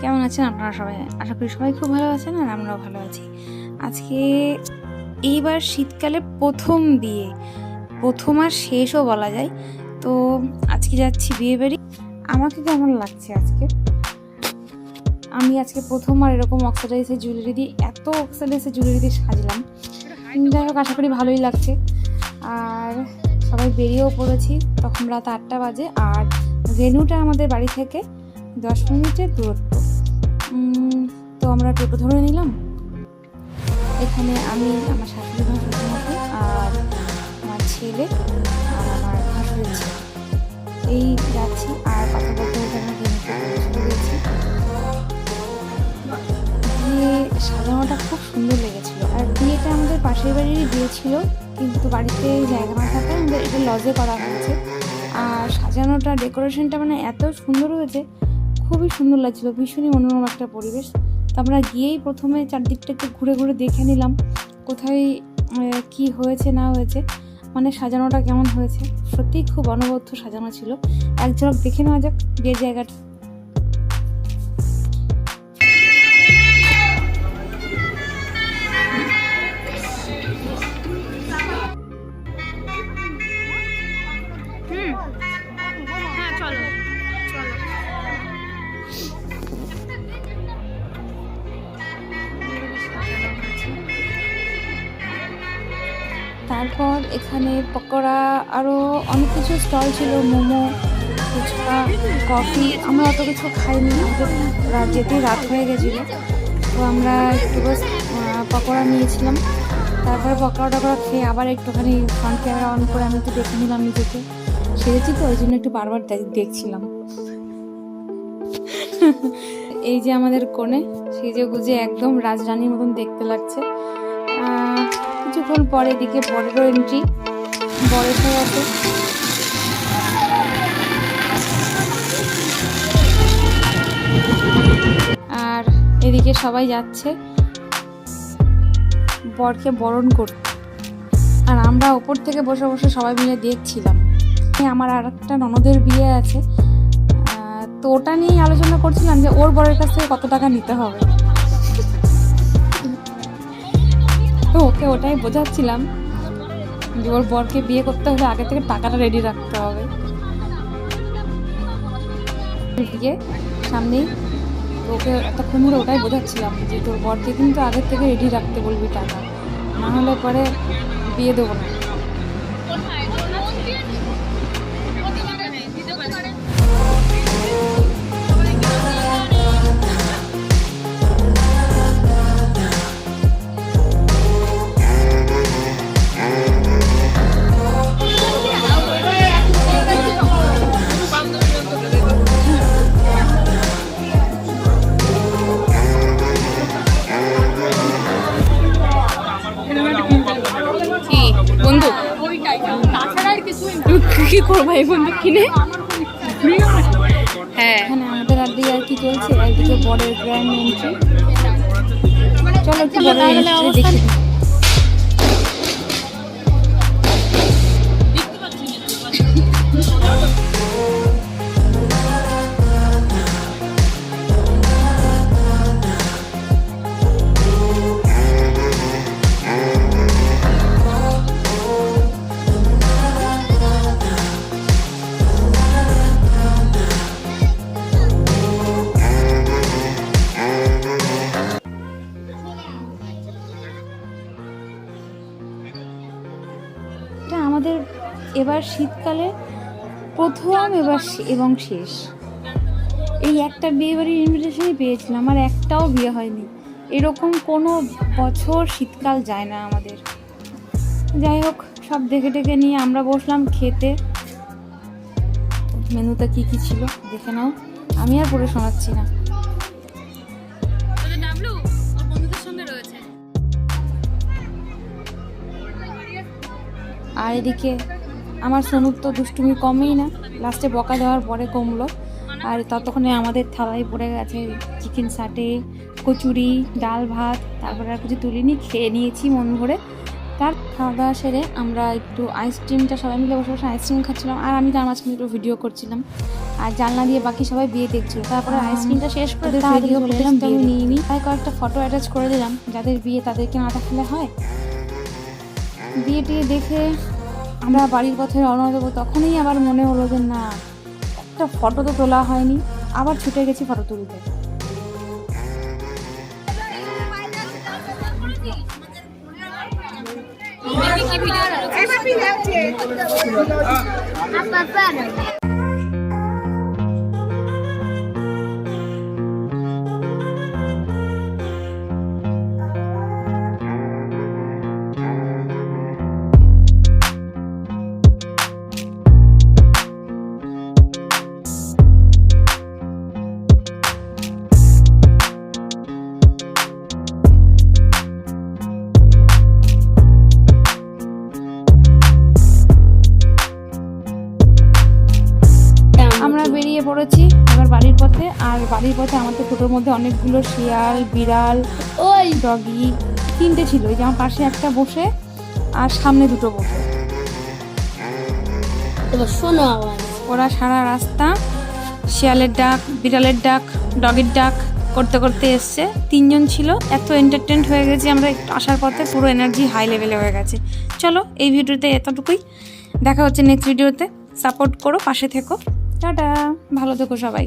কেমন আছেন আপনারা সবাই? আশা করি সবাই খুব ভালো আছেন আর আমরাও ভালো আছি। আজকে এইবার শীতকালে প্রথম বিয়ে। প্রথম আর শেষও বলা যায়। তো আজকে যাচ্ছি বিয়ে বাড়ি। আমাকে কেমন লাগছে আজকে? আমি আজকে প্রথমবার এরকম অক্সিডাইজের জুয়েলারি দিয়ে এত অক্সিডাইজের জুয়েলারি দিয়ে সাজলাম। যাই হোক, আশা করি ভালোই লাগছে। আর সবাই বেরিয়েও পড়েছি। তখন রাত আটটা বাজে। আর ভেন্যুটা আমাদের বাড়ি থেকে দশ মিনিটের দূরত্ব। আমরা টোটো ধরে নিলাম। এখানে আমি আমার শাশুড়ি মা শ্বশুরমশাই আর আমার ছেলে আর আমার ভাসুরের এই যাচ্ছি আর কথা বলতে বলতে আমরা ভেন্যুতে গেছি। বিয়ে সাজানোটা খুব সুন্দর লেগেছিল। আর বিয়েটা আমাদের পাশের বাড়িরই বিয়ে ছিল, কিন্তু বাড়িতে জায়গা না থাকায় আমাদের এটা লজে করা হয়েছে। আর সাজানোটা, ডেকোরেশনটা মানে এত সুন্দর হয়েছে, খুবই সুন্দর লাগছিল, ভীষণই মনোরম একটা পরিবেশ। আমরা গিয়েই প্রথমে চারদিকটা একটু ঘুরে ঘুরে দেখে নিলাম, কোথায় কি হয়েছে, না হয়েছে মানে সাজানোটা কেমন হয়েছে। সত্যিই খুব অনবদ্য সাজানো ছিল। একজন দেখে নেওয়া যাক যে জায়গাটা তারপর এখানে পকোড়া আরও অনেক কিছু স্টল ছিল, মোমো, ফুচকা, কফি। আমরা অত কিছু খাইনি, রাত যেতেই রাত হয়ে গেছিল। তো আমরা একটু বাস পকোড়া নিয়েছিলাম। তারপরে পকোড়া টকোড়া খেয়ে আবার একটুখানি ফ্রন্ট ক্যামেরা অন করে আমি একটু দেখে নিলাম নিজেকে। সেরেছি তো, ওই জন্য একটু বারবার দেখছিলাম। এই যে আমাদের কোণে সেজে গুজে একদম রাজরানীর মতন দেখতে লাগছে। কিছুক্ষণ পরে এদিকে বরেরও এন্ট্রি হয়ে আছে। আর এদিকে সবাই যাচ্ছে। বরকে বরণ করতে। আর আমরা ওপর থেকে বসে বসে সবাই মিলে দেখছিলাম। আমার আর একটা ননদের বিয়ে আছে। তো ওটা নিয়েই আলোচনা করছিলাম যে ওর বরের কাছ থেকে কত টাকা নিতে হবে। তো ওকে ওটাই বোঝাচ্ছিলাম যে ওর বরকে বিয়ে করতে হলে আগে থেকে টাকাটা রেডি রাখতে হবে। বিয়ে সামনেই ওকে একটা কুমুর ওটাই বোঝাচ্ছিলাম যে তোর বরকে কিন্তু আগের থেকে রেডি রাখতে বলবি টাকা, না হলে পরে বিয়ে দেবো না। কি করব বন্ধু কিনে। হ্যাঁ। এখানে আমাদের দিয়ে আর কি চলছে, একদিকে বড় গ্র্যান্ড এন্ট্রি চলো একটু এন্ট্রি দেখি। এটা আমাদের এবার শীতকালে প্রথম, এবার এবং শেষ। এই একটা বিয়ে বাড়ির ইনভিটেশনই পেয়েছিলাম, আর একটাও বিয়ে হয়নি। এরকম কোনো বছর শীতকাল যায় না আমাদের। যাই হোক, সব দেখে টেকে নিয়ে আমরা বসলাম খেতে। মেনুতে কি কি ছিল দেখে নাও। আমি আর পড়ে শোনাচ্ছি না। আর এদিকে আমার সোনুর তো দুষ্টুমি কমেই না। লাস্টে বকা দেওয়ার পরে কমলো। আর ততক্ষণে আমাদের থালায় পড়ে গেছে চিকেন সাটে কচুরি ডাল ভাত তারপরে আর কিছু তুলিনি খেয়ে নিয়েছি মন ভরে। তার খাওয়া দাওয়া সেরে আমরা একটু আইসক্রিমটা সবাই মিলে বসে বসে আইসক্রিম খাচ্ছিলাম। আর আমি তার মাঝখানে একটু ভিডিও করছিলাম। আর জানলা দিয়ে বাকি সবাই বিয়ে দেখছিল। তারপরে আইসক্রিমটা শেষ করে চলে নিয়ে নিই। তাই কয়েকটা ফটো অ্যাটাচ করে দিলাম। যাদের বিয়ে তাদেরকে না দেখালে হয়? বিয়ে টিয়ে দেখে আমরা বাড়ির পথে রওনা দেবো তখনই আবার মনে হলো যে না একটা ফটো তো তোলা হয়নি আবার ছুটে গেছি ফটো তুলতে। ভিডিও বেরিয়ে পড়েছি এবার বাড়ির পথে। আর বাড়ির পথে আমাদের টোটোর মধ্যে অনেকগুলো শিয়াল বিড়াল ওই! ডগি তিনটে ছিল। ওই যে আমার পাশে একটা বসে আর সামনে দুটো বসে। শোনো ওরা সারা রাস্তা শিয়ালের ডাক বিড়ালের ডাক ডগের ডাক করতে করতে এসছে। তিনজন ছিল। এত এন্টারটেন হয়ে গেছে আমরা একটু আসার পথে। পুরো এনার্জি হাই লেভেলে হয়ে গেছে। চলো এই ভিডিওতে এতটুকুই। দেখা হচ্ছে নেক্সট ভিডিওতে সাপোর্ট করো পাশে থেকো। টাটা ভালো থেকো সবাই।